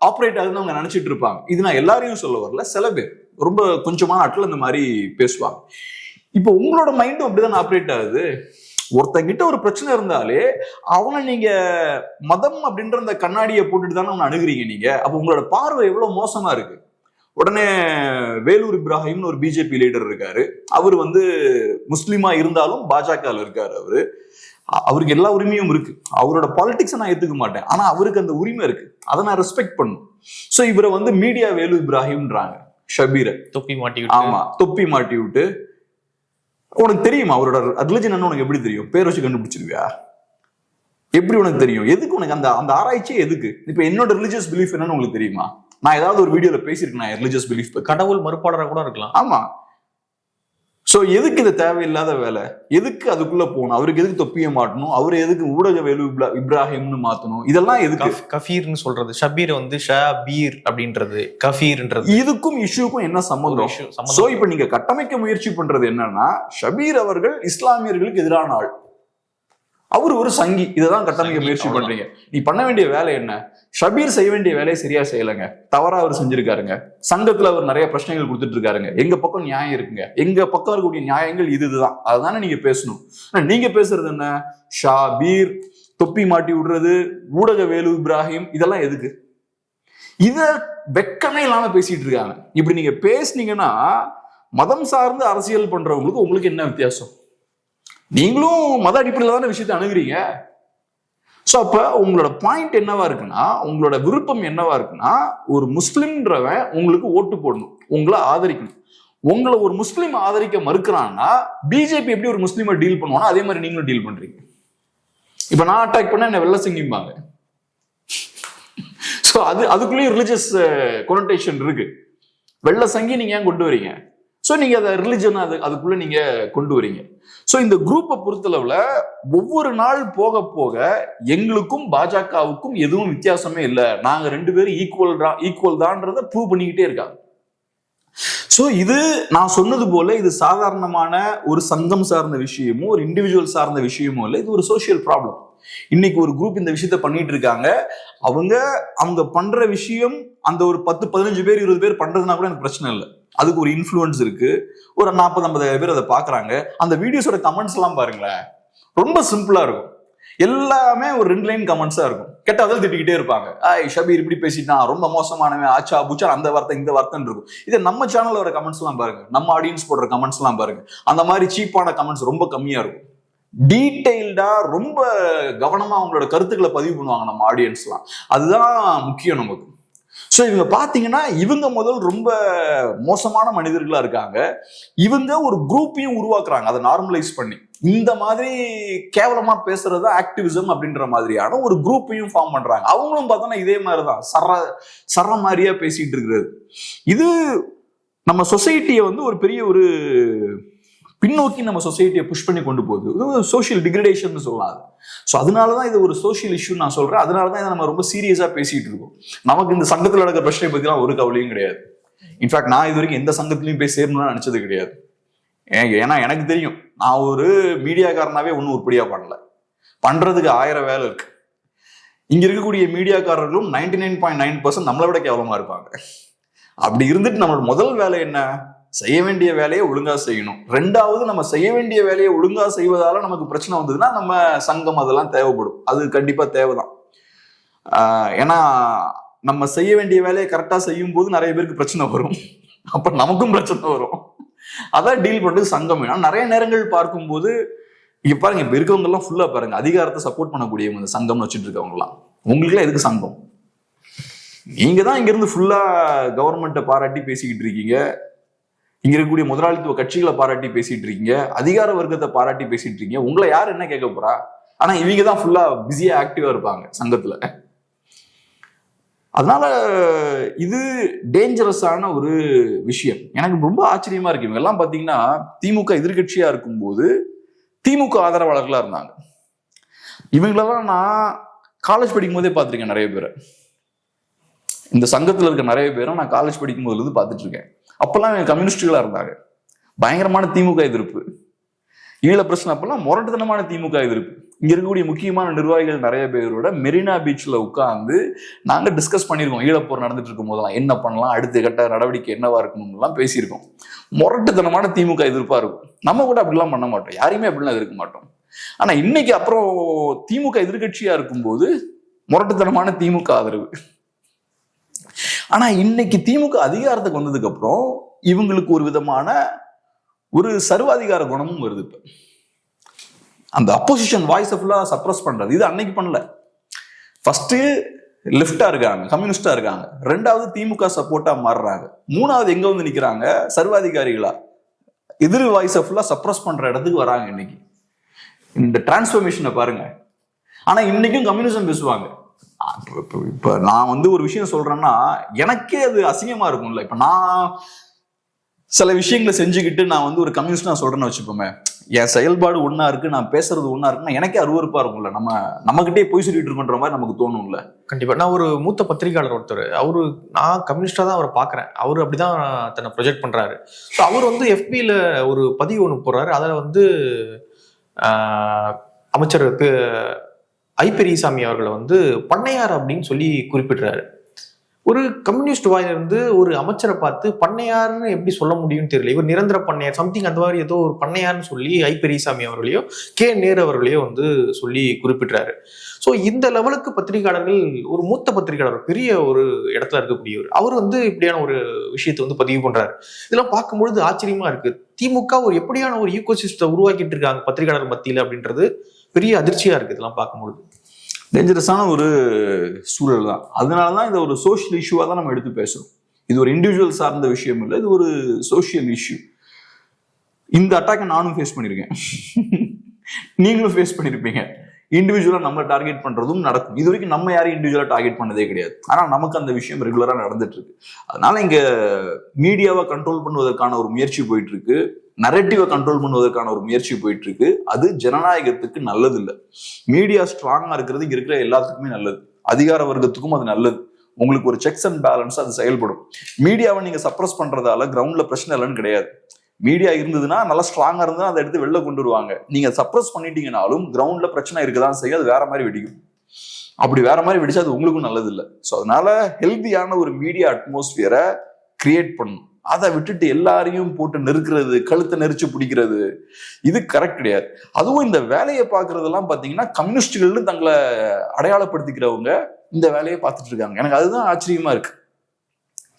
ஆப்ரேட் ஆகுதுன்னு அவங்க நினைச்சிட்டு இருப்பாங்க. இது நான் எல்லாரையும் சொல்ல வரல. சில பேர் ரொம்ப கொஞ்சமான அட்டில் இந்த மாதிரி பேசுவாங்க. இப்போ உங்களோட மைண்டும் அப்படிதான் ஆப்ரேட் ஆகுது. ஒருத்தங்கிட்ட ஒரு பிரச்சனை இருந்தாலே அவனை நீங்க மதம் அப்படின்ற அந்த கண்ணாடியை போட்டுட்டு தானே அவனை அணுகுறீங்க நீங்க. அப்போ உங்களோட பார்வை எவ்வளவு மோசமா இருக்கு? உடனே வேலூர் இப்ராஹிம்னு ஒரு பிஜேபி லீடர் இருக்காரு. அவர் வந்து முஸ்லீமா இருந்தாலும் பாஜக இருக்காரு அவரு. அவருக்கு எல்லா உரிமையும் இருக்கு. அவரோட பாலிடிக்ஸை நான் ஏத்துக்க மாட்டேன். ஆனா அவருக்கு அந்த உரிமை இருக்கு. அதை நான் ரெஸ்பெக்ட் பண்ணும். சோ இவரை வந்து மீடியா வேலு இப்ராஹிம்ன்றாங்க. ஷபீரை. தொப்பி மாட்டி ஆமா தொப்பி மாட்டி விட்டு. உனக்கு தெரியுமா? அவரோட ரிலிஜன் என்ன உனக்கு எப்படி தெரியும்? பேர் வச்சு கண்டுபிடிச்சிருவியா? எப்படி உனக்கு தெரியும்? எதுக்கு உனக்கு அந்த அந்த ஆராய்ச்சியே எதுக்கு? இப்ப என்னோட ரிலிஜியஸ் பிலீஃப் என்னன்னு உங்களுக்கு தெரியுமா? நான் ஏதாவது ஒரு வீடியோல பேசியிருக்கேன் ரிலிஜியஸ் பிலீஃப் கடவுள் மறுப்பாளரா கூட இருக்கலாம். ஆமா. சோ எதுக்கு இது தேவையில்லாத வேலை? எதுக்கு அதுக்குள்ள போகணும்? அவருக்கு எதுக்கு தொப்பியை மாட்டணும்? அவர் எதுக்கு ஊடக வேலு இப்ரா- இப்ராஹிம்னு மாத்தணும்? இதெல்லாம் எதுக்கு? கஃப்- கஃபீர்னு சொல்றது. ஷபீர் வந்து ஷபீர் அப்படின்றது கஃபீர்ன்றது. இதுக்கும் இஷ்யூக்கும் என்ன சம்மந்தம்? சம்மந்தம். இப்ப நீங்க கட்டமைக்க முயற்சி பண்றது என்னன்னா ஷபீர் அவர்கள் இஸ்லாமியர்களுக்கு எதிரான ஆள். அவர் ஒரு சங்கி. இததான் கட்டமைக்க சங்கி, முயற்சி. பண்றீங்க. நீ பண்ண வேண்டிய வேலை என்ன? ஷபீர் செய்ய வேண்டிய வேலையை சரியா செய்யலைங்க. தவறா அவர் செஞ்சிருக்காருங்க. சங்கத்துல அவர் நிறைய பிரச்சனைகள் கொடுத்துட்டு இருக்காருங்க எங்க பக்கம் நியாயம் இருக்குங்க. எங்க பக்கம் இருக்கக்கூடிய நியாயங்கள் இது இதுதான். அதுதானே நீங்க பேசணும். ஆனா நீங்க பேசுறது என்ன? ஷாபீர் தொப்பி மாட்டி விடுறது ஊடக வேலு இப்ராஹிம் இதெல்லாம் எதுக்கு? இத வெக்கமே இல்லாம பேசிட்டு இருக்காங்க. இப்படி நீங்க பேசுனீங்கன்னா மதம் சார்ந்து அரசியல் பண்றவங்களுக்கு உங்களுக்கு என்ன வித்தியாசம்? நீங்களும் மத அடிப்படையில் தானே விஷயத்தை அணுகுறீங்க? ஸோ அப்போ உங்களோட பாயிண்ட் என்னவா இருக்குன்னா உங்களோட விருப்பம் என்னவா இருக்குன்னா ஒரு முஸ்லீம்ன்றவன் உங்களுக்கு ஓட்டு போடணும் உங்களை ஆதரிக்கணும். உங்களை ஒரு முஸ்லீம் ஆதரிக்க மறுக்கிறான்னா பிஜேபி எப்படி ஒரு முஸ்லீமை டீல் பண்ணுவானோ அதே மாதிரி நீங்களும் டீல் பண்றீங்க. இப்போ நான் அட்டாக் பண்ண என்ன வெள்ள சிங்கிம்பாங்க. ஸோ அது அதுக்குள்ளேயும் ரிலிஜியஸ் கொனட்டேஷன் eh, இருக்கு. வெள்ள சங்கி நீங்க ஏன் கொண்டு வரீங்க? ஸோ நீங்கள் அதை ரிலிஜன் அது அதுக்குள்ளே நீங்கள் கொண்டு வரீங்க. ஸோ இந்த குரூப்பை பொறுத்தளவில் ஒவ்வொரு நாள் போக போக எங்களுக்கும் பாஜகவுக்கும் எதுவும் வித்தியாசமே இல்லை. நாங்கள் ரெண்டு பேரும் ஈக்குவல் தான் ஈக்குவல் தான்றதை ப்ரூவ் பண்ணிக்கிட்டே இருக்காங்க. ஸோ இது நான் சொன்னது போல இது சாதாரணமான ஒரு சங்கம் சார்ந்த விஷயமோ ஒரு இண்டிவிஜுவல் சார்ந்த விஷயமோ இல்லை இது ஒரு சோஷியல் ப்ராப்ளம் இன்னைக்கு ஒரு குரூப் இந்த விஷயத்த பண்ணிட்டு இருக்காங்க. அவங்க அவங்க பண்ற விஷயம் அந்த ஒரு பத்து பதினஞ்சு பேர் இருபது பேர் பண்றதுனா கூட எனக்கு பிரச்சனை இல்லை. அதுக்கு ஒரு இன்ஃப்ளூயன்ஸ் இருக்கு. ஒரு நாற்பது ஐம்பதாயிரம் பேர் அதை பாக்குறாங்க அந்த வீடியோஸோட கமெண்ட்ஸ் எல்லாம் பாருங்களேன். ரொம்ப சிம்பிளா இருக்கும். எல்லாமே ஒரு ரெண்டு லைன் கமெண்ட்ஸா இருக்கும். கெட்டதில் திட்டிக்கிட்டே இருப்பாங்க. ஆய் ஷபீர் இப்படி பேசிட்டான். ரொம்ப மோசமானவன். ஆச்சா புச்சா அந்த வார்த்தை இந்த வார்த்தைன்னு இருக்கும். இதே நம்ம சேனல்ல வர கமெண்ட்ஸ் எல்லாம் பாருங்க. நம்ம ஆடியன்ஸ் போடுற கமெண்ட்ஸ் எல்லாம் பாருங்க. அந்த மாதிரி சீப்பான கமெண்ட்ஸ் ரொம்ப கம்மியா இருக்கும். டீடைல்டா ரொம்ப கவனமா அவங்களோட கருத்துக்களை பதிவு பண்ணுவாங்க நம்ம ஆடியன்ஸ்லாம் அதுதான் முக்கியம் நமக்கு. ஸோ இவங்க பார்த்தீங்கன்னா இவங்க முதல் ரொம்ப மோசமான மனிதர்களாக இருக்காங்க. இவங்க ஒரு குரூப்பையும் உருவாக்குறாங்க. அதை நார்மலைஸ் பண்ணி. இந்த மாதிரி கேவலமா பேசுறது ஆக்டிவிசம் அப்படின்ற மாதிரியான ஒரு குரூப்பையும் ஃபார்ம் பண்றாங்க. அவங்களும் பார்த்தோன்னா இதே மாதிரி தான் சர சர மாதிரியா பேசிட்டு இருக்கிறது. இது நம்ம சொசைட்டியை வந்து ஒரு பெரிய ஒரு பின்னோக்கி நம்ம சொசைட்டியை புஷ் பண்ணி கொண்டு போகுது. இது சோஷியல் டிகிரடேஷன் சொல்லாது ஸோ அதனால தான் இது ஒரு சோஷியல் இஷ்யூ நான் சொல்றேன். அதனால தான் இதை நம்ம ரொம்ப சீரியஸாக பேசிட்டு இருக்கோம். நமக்கு இந்த சங்கத்தில் நடக்கிற பிரச்சனை பற்றிலாம் ஒரு கவலையும் கிடையாது. இன்ஃபேக்ட் நான் இது வரைக்கும் எந்த சங்கத்திலையும் போய் சேரணும்னு நினச்சது கிடையாது. ஏன்னா எனக்கு தெரியும் நான் ஒரு மீடியாக்காரனாவே ஒன்றும் உருப்படியாக பண்ணல. பண்ணுறதுக்கு ஆயிரம் வேலை இருக்கு. இங்கே இருக்கக்கூடிய மீடியாக்காரர்களும் ninety nine point nine percent நம்மளை விட கேவலமாக இருப்பாங்க. அப்படி இருந்துட்டு நம்மளோட முதல் வேலை என்ன? செய்ய வேண்டிய வேலையை ஒழுங்கா செய்யணும். ரெண்டாவது நம்ம செய்ய வேண்டிய வேலையை ஒழுங்கா செய்வதால நமக்கு பிரச்சனை வந்ததுன்னா நம்ம சங்கம் அதெல்லாம் தேவைப்படும். அது கண்டிப்பா தேவைதான். ஆஹ் ஏன்னா நம்ம செய்ய வேண்டிய வேலையை கரெக்டா செய்யும் போது நிறைய பேருக்கு பிரச்சனை வரும். அப்ப நமக்கும் பிரச்சனை வரும். அதான் டீல் பண்றது சங்கம். வேணும் நிறைய நேரங்கள் பார்க்கும்போது இங்க பாருங்க இப்ப இருக்கவங்க எல்லாம் ஃபுல்லா பாருங்க அதிகாரத்தை சப்போர்ட் பண்ணக்கூடியவங்க இந்த சங்கம்னு வச்சுட்டு இருக்கவங்க எல்லாம் உங்களுக்கு எதுக்கு சங்கம்? நீங்க தான் இங்க இருந்து ஃபுல்லா கவர்மெண்ட்டை பாராட்டி பேசிக்கிட்டு இருக்கீங்க. இங்க இருக்கக்கூடிய முதலாளித்துவ கட்சிகளை பாராட்டி பேசிட்டு இருக்கீங்க அதிகார வர்க்கத்தை பாராட்டி பேசிட்டு இருக்கீங்க. உங்களை யார் என்ன கேட்க போறா? ஆனா இவங்க தான் ஃபுல்லா பிஸியா ஆக்டிவா இருப்பாங்க சங்கத்துல. அதனால இது டேஞ்சரஸான ஒரு விஷயம். எனக்கு ரொம்ப ஆச்சரியமா இருக்கு. இவங்கெல்லாம் பாத்தீங்கன்னா திமுக எதிர்கட்சியா இருக்கும்போது திமுக ஆதரவாளர்களா இருந்தாங்க. இவங்களெல்லாம் நான் காலேஜ் படிக்கும் போதே பார்த்துருக்கேன் நிறைய பேரை. இந்த சங்கத்தில் இருக்க நிறைய பேரை நான் காலேஜ் படிக்கும் போதுலேருந்து பார்த்துட்டு இருக்கேன். அப்பெல்லாம் கம்யூனிஸ்டுகளாக இருந்தாங்க. பயங்கரமான திமுக எதிர்ப்பு. ஈழ பிரச்சனை அப்பெல்லாம் முரட்டுத்தனமான திமுக எதிர்ப்பு. இங்க இருக்கக்கூடிய முக்கியமான நிர்வாகிகள் நிறைய பேரோட மெரினா பீச்ல உட்காந்து நாங்க டிஸ்கஸ் பண்ணியிருக்கோம். ஈழப்போர் நடந்துட்டு இருக்கும் போதெல்லாம் என்ன பண்ணலாம் அடுத்த கட்ட நடவடிக்கை என்னவா இருக்கணும்லாம் பேசியிருக்கோம். முரட்டுத்தனமான திமுக எதிர்ப்பா இருக்கும். நம்ம கூட அப்படிலாம் பண்ண மாட்டோம். யாரையுமே அப்படிலாம் எதிர்க்க மாட்டோம். ஆனா இன்னைக்கு அப்புறம் திமுக எதிர்கட்சியா இருக்கும்போது முரட்டுத்தனமான திமுக ஆதரவு. ஆனா இன்னைக்கு திமுக அதிகாரத்துக்கு வந்ததுக்கு அப்புறம் இவங்களுக்கு ஒரு விதமான ஒரு சர்வாதிகார குணமும் வருது இப்ப. அந்த அப்போசிஷன் வாய்ஸ் ஃபுல்லா சப்ரஸ் பண்றது. இது அன்னைக்கு பண்ணல. ஃபர்ஸ்ட் லெஃப்டா இருக்காங்க கம்யூனிஸ்டா இருக்காங்க. ரெண்டாவது திமுக சப்போர்ட்டா மாறுறாங்க. மூணாவது எங்க வந்து நிக்கிறாங்க? சர்வாதிகாரிகளா. எதிர் வாய்ஸை ஃபுல்லா சப்ரஸ் பண்ற இடத்துக்கு வராங்க இன்னைக்கு. இந்த டிரான்ஸ்ஃபர்மேஷனை பாருங்க. ஆனா இன்னைக்கும் கம்யூனிசம் பேசுவாங்க. இப்ப- நான் வந்து ஒரு விஷயம் சொல்றேன்னா எனக்கே அது அசிங்கமா இருக்கும்ல. இப்ப நான் சில விஷயங்களை செஞ்சுக்கிட்டு நான் வந்து ஒரு கம்யூனிஸ்ட் நான் சொல்றேன்னு வச்சுப்போமே என் செயல்பாடு ஒன்றா இருக்கு நான் பேசுறது ஒண்ணா இருக்குன்னா எனக்கே அருவறுப்பா இருக்கும்ல. நம்ம நம்மகிட்டே போய் சொல்லிட்டு இருக்கோன்ற மாதிரி நமக்கு தோணும்ல. கண்டிப்பா. நான் ஒரு மூத்த பத்திரிகையாளர் ஒருத்தர். அவரு நான் கம்யூனிஸ்டா தான் அவரை பாக்குறேன். அவரு அப்படிதான் தன்னை ப்ரொஜெக்ட் பண்றாரு. ஸோ அவர் வந்து எஃபியில ஒரு பதிவு ஒன்று போடுறாரு. அதுல வந்து ஆஹ், அமைச்சர் ஐ பெரியசாமி அவர்களை வந்து பண்ணையார் அப்படின்னு சொல்லி குறிப்பிடுறாரு. ஒரு கம்யூனிஸ்ட் வாயிலிருந்து ஒரு அமைச்சரை பார்த்து பண்ணையார்னு எப்படி சொல்ல முடியும்னு தெரியல. இவர் நிரந்தர பண்ணையார் சம்திங் அந்த மாதிரி ஏதோ ஒரு பண்ணையார்னு சொல்லி ஐ பெரியசாமி அவர்களையோ கே நேரு அவர்களையோ வந்து சொல்லி குறிப்பிடுறாரு. ஸோ இந்த லெவலுக்கு பத்திரிகையாளர்கள் ஒரு மூத்த பத்திரிகையாளர் பெரிய ஒரு இடத்துல இருக்கக்கூடியவர் அவர் வந்து இப்படியான ஒரு விஷயத்தை வந்து பதிவு பண்றாரு. இதெல்லாம் பார்க்கும்பொழுது ஆச்சரியமா இருக்கு. திமுக ஒரு எப்படியான ஒரு ஈகோசிஸ்டத்தை உருவாக்கிட்டு இருக்காங்க பத்திரிகையாளர் மத்தியில் அப்படின்றது. பெரிய அதிர்ச்சியா இருக்கு இதெல்லாம் பார்க்கும்பொழுது. டேஞ்சரஸான ஒரு சூழல் தான். அதனால தான் இதை ஒரு சோஷியல் இஷ்யூவாக தான் நம்ம எடுத்து பேசுகிறோம் இது ஒரு இண்டிவிஜுவல் சார்ந்த விஷயம் இல்லை இது ஒரு சோஷியல் இஷ்யூ இந்த அட்டாக்கை நானும் ஃபேஸ் பண்ணியிருக்கேன் நீங்களும் ஃபேஸ் பண்ணியிருப்பீங்க இண்டிவிஜுவலாக நம்மளை டார்கெட் பண்ணுறதும் நடக்கும். இது வரைக்கும் நம்ம யாரும் இண்டிவிஜுவலாக டார்கெட் பண்ணதே கிடையாது. ஆனால் நமக்கு அந்த விஷயம் ரெகுலராக நடந்துட்டு இருக்கு அதனால இங்க மீடியாவை கண்ட்ரோல் பண்ணுவதற்கான ஒரு முயற்சி போயிட்டு இருக்கு நரேட்டிவை கண்ட்ரோல் பண்ணுவதற்கான ஒரு முயற்சி போயிட்டு இருக்கு அது ஜனநாயகத்துக்கு நல்லது இல்லை மீடியா ஸ்ட்ராங்கா இருக்கிறது இங்கே இருக்கிற எல்லாத்துக்குமே நல்லது. அதிகார வர்க்கத்துக்கும் அது நல்லது. உங்களுக்கு ஒரு செக்ஸ் அண்ட் பேலன்ஸ் அது செயல்படும். மீடியாவை நீங்க சப்ரஸ் பண்றதால கிரவுண்ட்ல பிரச்சனை இல்லைன்னு கிடையாது. மீடியா இருந்ததுன்னா நல்லா ஸ்ட்ராங்காக இருந்தா அதை எடுத்து வெளில கொண்டு வருவாங்க. நீங்கள் சப்ரஸ் பண்ணிட்டீங்கனாலும் கிரவுண்டில் பிரச்சனை இருக்குதான் செய்யும் அது வேற மாதிரி வெடிக்கும். அப்படி வேற மாதிரி வெடிச்சா அது உங்களுக்கும் நல்லது இல்லை ஸோ அதனால ஹெல்த்தியான ஒரு மீடியா அட்மாஸ்பியரை கிரியேட் பண்ணும் அதை விட்டுட்டு எல்லாரையும் போட்டு நெருக்கிறது கழுத்தை நெரிச்சு பிடிக்கிறது இது கரெக்ட் கிடையாது. அதுவும் இந்த வேலையை பார்க்கறதெல்லாம் பார்த்தீங்கன்னா கம்யூனிஸ்டுகள்னு தங்களை அடையாளப்படுத்திக்கிறவங்க இந்த வேலையை பார்த்துட்டு இருக்காங்க. எனக்கு அதுதான் ஆச்சரியமா இருக்கு.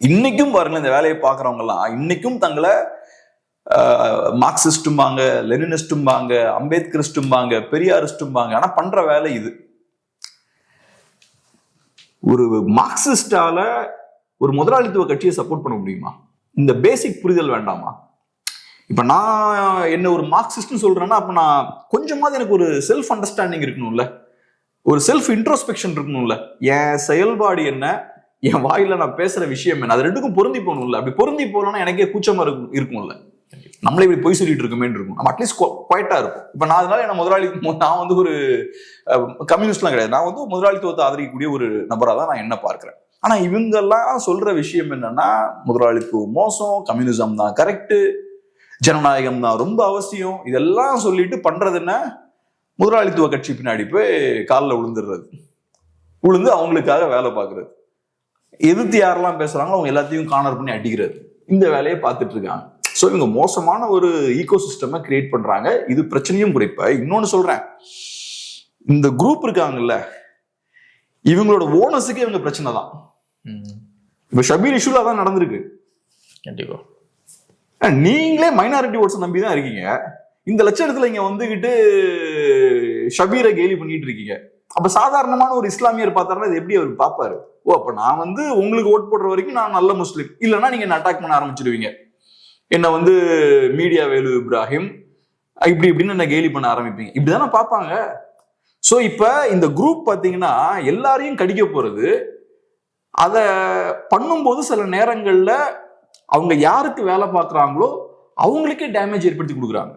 இன்னைக்கும் பாருங்களேன் இந்த வேலையை பார்க்குறவங்கலாம் இன்னைக்கும் தங்களை மார்க்சிஸ்டும்பாங்க லெனினிஸ்டும்பாங்க அம்பேத்கரிஸ்டும்பாங்க பெரியாரிஸ்டும்பாங்க. ஆனால் பண்ற வேலை இது. ஒரு மார்க்சிஸ்டால ஒரு முதலாளித்துவ கட்சியை சப்போர்ட் பண்ண முடியுமா? இந்த பேசிக் புரிதல் வேண்டாமா? இப்போ நான் என்ன ஒரு மார்க்சிஸ்ட்னு சொல்றேன்னா அப்போ நான் கொஞ்சமாவது எனக்கு ஒரு செல்ஃப் அண்டர்ஸ்டாண்டிங் இருக்கணும்ல. ஒரு செல்ஃப் இன்ட்ரோஸ்பெக்ஷன் இருக்கணும்ல. என் செயல்பாடு என்ன? என் வாயில நான் பேசுற விஷயம் என்ன? அது ரெண்டுக்கும் பொருந்தி போகணும்ல. அப்படி பொருந்தி போகலன்னா எனக்கே கூச்சமா இருக்கும் இருக்கும்ல. நம்மளே இப்படி பொய் சொல்லிட்டு இருக்கோமேன்னு இருக்கும். நம்ம அட்லீஸ்ட் குவைட்டா இருக்கும் இப்ப நான் அதனால என்ன முதலாளி நான் வந்து ஒரு கம்யூனிஸ்ட்லாம் கிடையாது. நான் வந்து முதலாளித்துவத்தை ஆதரிக்கக்கூடிய ஒரு நபரா தான் நான் என்ன பார்க்கிறேன். ஆனா இவங்கெல்லாம் சொல்ற விஷயம் என்னன்னா முதலாளித்துவம் மோசம் கம்யூனிசம் தான் கரெக்டு ஜனநாயகம் தான் ரொம்ப அவசியம். இதெல்லாம் சொல்லிட்டு பண்றது என்ன? முதலாளித்துவ கட்சி பின்னாடி போய் காலில் விழுந்துடுறது விழுந்து அவங்களுக்காக வேலை பார்க்கறது. எதிர்த்து யாரெல்லாம் பேசுறாங்களோ அவங்க எல்லாத்தையும் கார்னர் பண்ணி அடிக்கிறது. இந்த வேலையை பார்த்துட்டு இருக்காங்க. ஸோ இவங்க மோசமான ஒரு ஈகோ சிஸ்டமை கிரியேட் பண்றாங்க. இது பிரச்சனையும் குறிப்பா. இன்னொன்னு சொல்றேன். இந்த குரூப் இருக்காங்கல்ல இவங்களோட ஓனர்ஸுக்கு இவங்க பிரச்சனை தான். இப்ப ஷபீர் இஷ்யூல தான் நடந்திருக்கு. கண்டிப்பா. ஆனா, நீங்களே மைனாரிட்டி ஓட்ஸ் நம்பி தான் இருக்கீங்க. இந்த லட்சணத்துல இங்க வந்துகிட்டு ஷபீரை கேலி பண்ணிட்டு இருக்கீங்க. அப்ப சாதாரணமான ஒரு இஸ்லாமியர் பார்த்தாருன்னா இது எப்படி அவர் பார்ப்பாரு? ஓ அப்ப நான் வந்து உங்களுக்கு ஓட் போடுற வரைக்கும் நான் நல்ல முஸ்லீம். இல்லைன்னா நீங்க என்ன அட்டாக் பண்ண ஆரம்பிச்சிடுவீங்க என்னை வந்து மீடியா வேலு இப்ராஹிம். இப்படி இப்படின்னு என்ன கேலி பண்ண ஆரம்பிப்பீங்க. இப்படிதானே பார்ப்பாங்க. ஸோ இப்போ இந்த குரூப் பார்த்தீங்கன்னா எல்லாரையும் கடிக்க போறது. அதை பண்ணும்போது சில நேரங்களில் அவங்க யாருக்கு வேலை பார்க்குறாங்களோ அவங்களுக்கே டேமேஜ் ஏற்படுத்தி கொடுக்குறாங்க.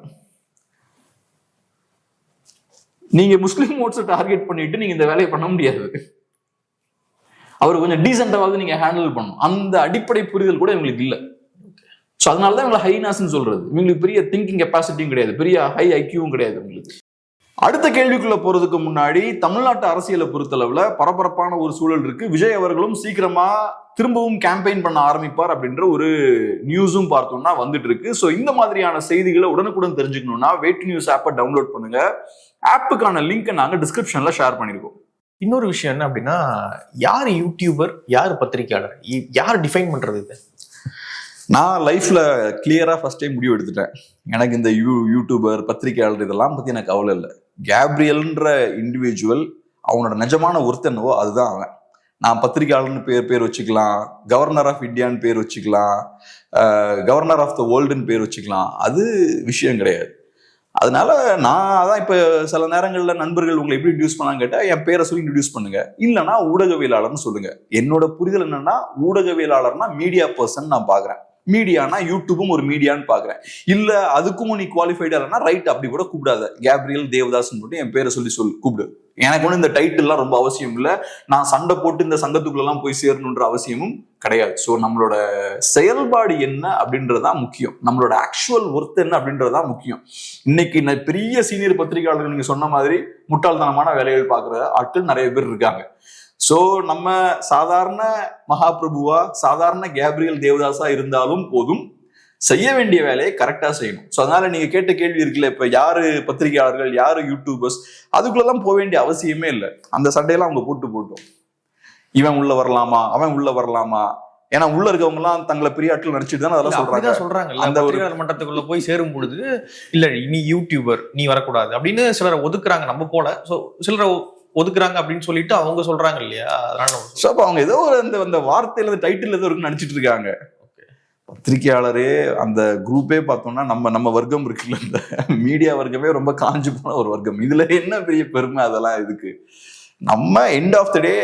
நீங்க முஸ்லீம் ஓட்ஸை டார்கெட் பண்ணிட்டு நீங்க இந்த வேலையை பண்ண முடியாது. அவர் கொஞ்சம் டீசெண்டாவது நீங்க ஹேண்டில் பண்ணணும். அந்த அடிப்படை புரிதல் கூட இவங்களுக்கு இல்லை. ஸோ அதனால தான் இவங்களை ஹைனாஸ்ன்னு சொல்றது. இவங்களுக்கு பெரிய திங்கிங் கெப்பாசிட்டியும் கிடையாது. பெரிய ஹை ஐக்கியும் கிடையாது இவங்களுக்கு. அடுத்த கேள்விக்குள்ள போறதுக்கு முன்னாடி தமிழ்நாட்டு அரசியலை பொறுத்தளவுல பரபரப்பான ஒரு சூழல் இருக்கு. விஜய் அவர்களும் சீக்கிரமா திரும்பவும் கேம்பெயின் பண்ண ஆரம்பிப்பார் அப்படின்ற ஒரு நியூஸும் பார்த்தோம்னா வந்துட்டு இருக்கு. ஸோ இந்த மாதிரியான செய்திகளை உடனுக்குடன் தெரிஞ்சுக்கணும்னா வெயிட் நியூஸ் ஆப்பை டவுன்லோட் பண்ணுங்க. ஆப்புக்கான லிங்க்கை நாங்கள் டிஸ்கிரிப்ஷன்ல ஷேர் பண்ணியிருக்கோம் இன்னொரு விஷயம் என்ன அப்படின்னா யார் யூடியூபர் யார் பத்திரிக்கையாளர் யார் டிஃபைன் பண்றது இது? நான் லைஃப்ல கிளியரா ஃபர்ஸ்ட் டைம் முடிவு எடுத்துட்டேன். எனக்கு இந்த யூ யூடியூபர் பத்திரிகையாளர் இதெல்லாம் பத்தி எனக்கு கவலை இல்லை. கேப்ரியல்ன்ற இண்டிவிஜுவல் அவனோட நிஜமான ஒருத்தனவோ அதுதான் அவன். நான் பத்திரிகையாளர்னு பேர் பேர் வச்சுக்கலாம். கவர்னர் ஆஃப் இந்தியான்னு பேர் வச்சுக்கலாம். கவர்னர் ஆஃப் த வேர்ல்டுன்னு பேர் வச்சுக்கலாம். அது விஷயம் கிடையாது. அதனால நான் அதான் இப்போ சில நேரங்களில் நண்பர்கள் உங்களை எப்படி இன்ட்யூஸ் பண்ணான்னு கேட்டால் என் பேரை சொல்லி இன்ட்ரடியூஸ் பண்ணுங்க. இல்லைன்னா ஊடகவியலாளர்னு சொல்லுங்க. என்னோட புரிதல் என்னன்னா ஊடகவியலாளர்னா மீடியா பர்சன் நான் பார்க்குறேன் மீடியானா யூடியூபும் ஒரு மீடியான்னு பார்க்குறேன். இல்ல அதுக்கும் நீ குவாலிஃபைடா இல்லைன்னா ரைட் அப்படி கூட கூப்பிடாத. கேப்ரியல் தேவதாஸ்ன்னு மட்டும் என் பேரை சொல்லி சொல் கூப்பிடு. எனக்கு ஒன்றும் இந்த டைட்டில்லாம் ரொம்ப அவசியம் இல்லை. நான் சண்டை போட்டு இந்த சங்கத்துக்குள்ளெல்லாம் போய் சேரணுன்ற அவசியமும் கிடையாது. ஸோ நம்மளோட செயல்பாடு என்ன அப்படின்றதுதான் முக்கியம். நம்மளோட ஆக்சுவல் ஒர்த் என்ன அப்படின்றதுதான் முக்கியம். இன்னைக்கு ந- பெரிய சீனியர் பத்திரிகையாளர்கள் நீங்க சொன்ன மாதிரி முட்டாள்தனமான வேலைகள் பார்க்குற ஆட்கள் நிறைய பேர் இருக்காங்க. ஸோ நம்ம சாதாரண மகாபிரபுவா சாதாரண கேப்ரியல் தேவதாஸா இருந்தாலும் போதும் செய்ய வேண்டிய வேலையை கரெக்டா செய்யணும். ஸோ அதனால நீங்க கேட்ட கேள்வி இருக்குல்ல இப்ப யாரு பத்திரிகையாளர்கள் யாரு யூடியூபர்ஸ் அதுக்குள்ளதான் போக வேண்டிய அவசியமே இல்லை. அந்த சண்டையெல்லாம் அவங்க போட்டு போட்டோம். இவன் உள்ள வரலாமா? அவன் உள்ள வரலாமா? ஏன்னா உள்ள இருக்கவங்க எல்லாம் தங்களை பெரிய ஆட்கள் நடிச்சிட்டு தானே அதெல்லாம் சொல்றாங்க. சொல்றாங்கல்ல. அந்த ஒரு- மன்றத்துக்குள்ள போய் சேரும் பொழுது இல்ல நீ யூடியூபர் நீ வரக்கூடாது. அப்படின்னு சிலரை ஒதுக்குறாங்க நம்ம போல. சோ சிலரை ஒதுக்குறாங்க அப்படின்னு சொல்லிட்டு அவங்க சொல்றாங்க இல்லையா? அதனால ஸோ அப்போ அவங்க ஏதோ ஒரு அந்த அந்த வார்த்தையில அந்த டைட்டில் ஏதோ இருக்குன்னு நினைச்சிட்டு இருக்காங்க. பத்திரிகையாளரே அந்த குரூப்பே பார்த்தோம்னா நம்ம நம்ம வர்க்கம் இருக்குல்ல இந்த மீடியா வர்க்கமே ரொம்ப காஞ்சு போன ஒரு வர்க்கம். இதுல என்ன பெரிய பெருமை அதெல்லாம் இதுக்கு? நம்ம எண்ட் ஆஃப் த டே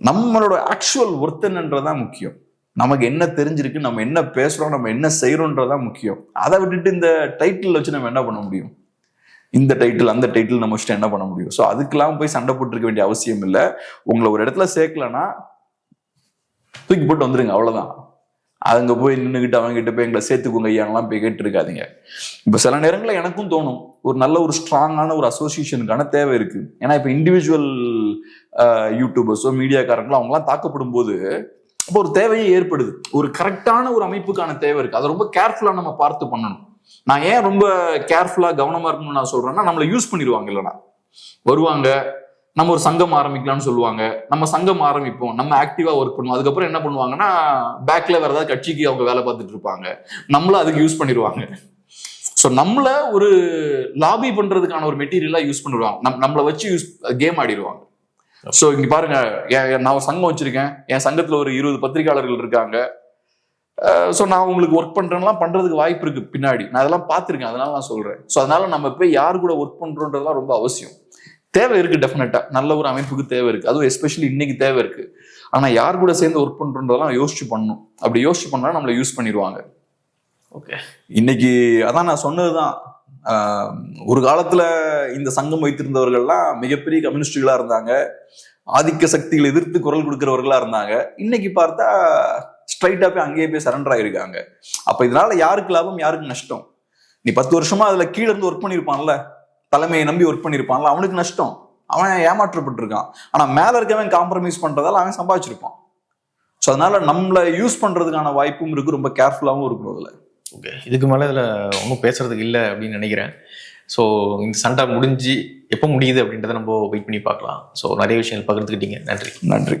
நம்மளோட ஆக்சுவல் ஒர்த்தன்ன்றதான் முக்கியம். நமக்கு என்ன தெரிஞ்சிருக்கு நம்ம என்ன பேசுறோம் நம்ம என்ன செய்யறோன்றதான் முக்கியம். அதை விட்டுட்டு இந்த டைட்டில் வச்சு நம்ம என்ன பண்ண முடியும்? இந்த டைட்டில் அந்த டைட்டில் நம்ம வச்சுட்டு என்ன பண்ண முடியும்? ஸோ அதுக்கெல்லாம் போய் சண்டை போட்டுருக்க வேண்டிய அவசியம் இல்லை. உங்களை ஒரு இடத்துல சேர்க்கலன்னா தூக்கி போட்டு வந்துருங்க அவ்வளோதான் அங்க போய் நின்றுக்கிட்டு அவங்க கிட்ட போய் எங்களை சேர்த்துக்கோங்க ஐயாங்கலாம் போய் கேட்டுருக்காதீங்க. இப்போ சில நேரங்களில் எனக்கும் தோணும் ஒரு நல்ல ஒரு ஸ்ட்ராங்கான ஒரு அசோசியேஷனுக்கான தேவை இருக்கு. ஏன்னா இப்போ இண்டிவிஜுவல் யூடியூபர்ஸோ மீடியாக்காரங்களோ அவங்களாம் தாக்கப்படும் போது அப்போ ஒரு தேவையே ஏற்படுது. ஒரு கரெக்டான ஒரு அமைப்புக்கான தேவை இருக்கு. அதை ரொம்ப கேர்ஃபுல்லா நம்ம பார்த்து பண்ணணும். நான் ஏன் ரொம்ப கேர்ஃபுல்லா கவனமா இருக்கணும்னு நான் சொல்றேன்னா நம்மளை யூஸ் பண்ணிடுவாங்க இல்லைனா வருவாங்க நம்ம ஒரு சங்கம் ஆரம்பிக்கலாம்னு சொல்லுவாங்க. நம்ம சங்கம் ஆரம்பிப்போம் நம்ம ஆக்டிவா ஒர்க் பண்ணுவோம். அதுக்கப்புறம் என்ன பண்ணுவாங்கன்னா பேக்ல வேற ஏதாவது கட்சிக்கு அவங்க வேலை பார்த்துட்டு இருப்பாங்க. நம்மளும் அதுக்கு யூஸ் பண்ணிடுவாங்க. ஸோ நம்மள ஒரு லாபி பண்றதுக்கான ஒரு மெட்டீரியலா யூஸ் பண்ணிடுவாங்க. நம் நம்மளை வச்சு யூஸ் கேம் ஆடிடுவாங்க. ஸோ இங்க பாருங்க நான் ஒரு சங்கம் வச்சிருக்கேன். என் சங்கத்துல ஒரு இருபது பத்திரிகையாளர்கள் இருக்காங்க. ஸோ நான் உங்களுக்கு ஒர்க் பண்றேன்லாம் பண்றதுக்கு வாய்ப்பு இருக்கு பின்னாடி. நான் அதெல்லாம் பார்த்துருக்கேன் அதனால நான் சொல்றேன். ஸோ அதனால நம்ம போய் யார் கூட ஒர்க் பண்றோன்றதுலாம் ரொம்ப அவசியம். தேவை இருக்கு டெஃபினட்டா நல்ல ஒரு அமைப்புக்கு தேவை இருக்கு. அதுவும் எஸ்பெஷலி இன்னைக்கு தேவை இருக்கு. ஆனா யார் கூட சேர்ந்து ஒர்க் பண்றோன்றதெல்லாம் யோசிச்சு பண்ணணும். அப்படி யோசிச்சு பண்ணா நம்மளை யூஸ் பண்ணிடுவாங்க ஓகே இன்னைக்கு அதான் நான் சொன்னதுதான். ஒரு காலத்துல இந்த சங்கம் வைத்திருந்தவர்கள்லாம் மிகப்பெரிய கம்யூனிஸ்டுகளா இருந்தாங்க. ஆதிக்க சக்திகளை எதிர்த்து குரல் கொடுக்கிறவர்களா இருந்தாங்க. இன்னைக்கு பார்த்தா ஸ்ட்ரைட்டா போய் அங்கேயே போய் சரண்டர் ஆயிருக்காங்க. அப்ப இதனால யாருக்கு லாபம் யாருக்கு நஷ்டம்? நீ பத்து வருஷமா அதுல கீழ இருந்து ஒர்க் பண்ணிருப்பான்ல தலைமையை நம்பி ஒர்க் பண்ணிருப்பான்ல அவனுக்கு நஷ்டம். அவன் ஏமாற்றப்பட்டிருக்கான். ஆனா மேல இருக்கவன் காம்ப்ரமைஸ் பண்றதால அவன் சம்பாதிச்சிருப்பான். ஸோ அதனால நம்மளை யூஸ் பண்றதுக்கான வாய்ப்பும் இருக்கு ரொம்ப கேர்ஃபுல்லாகவும் இருக்கணும் அதுல. ஓகே இதுக்கு மேலே இதில் ஒன்றும் பேசுறதுக்கு இல்லை அப்படின்னு நினைக்கிறேன். ஸோ இந்த சண்டை முடிஞ்சு எப்போ முடியுது அப்படின்றத நம்ம வெயிட் பண்ணி பார்க்கலாம். ஸோ நிறைய விஷயங்கள் பகிர்ந்துக்கிட்டீங்க. நன்றி. நன்றி.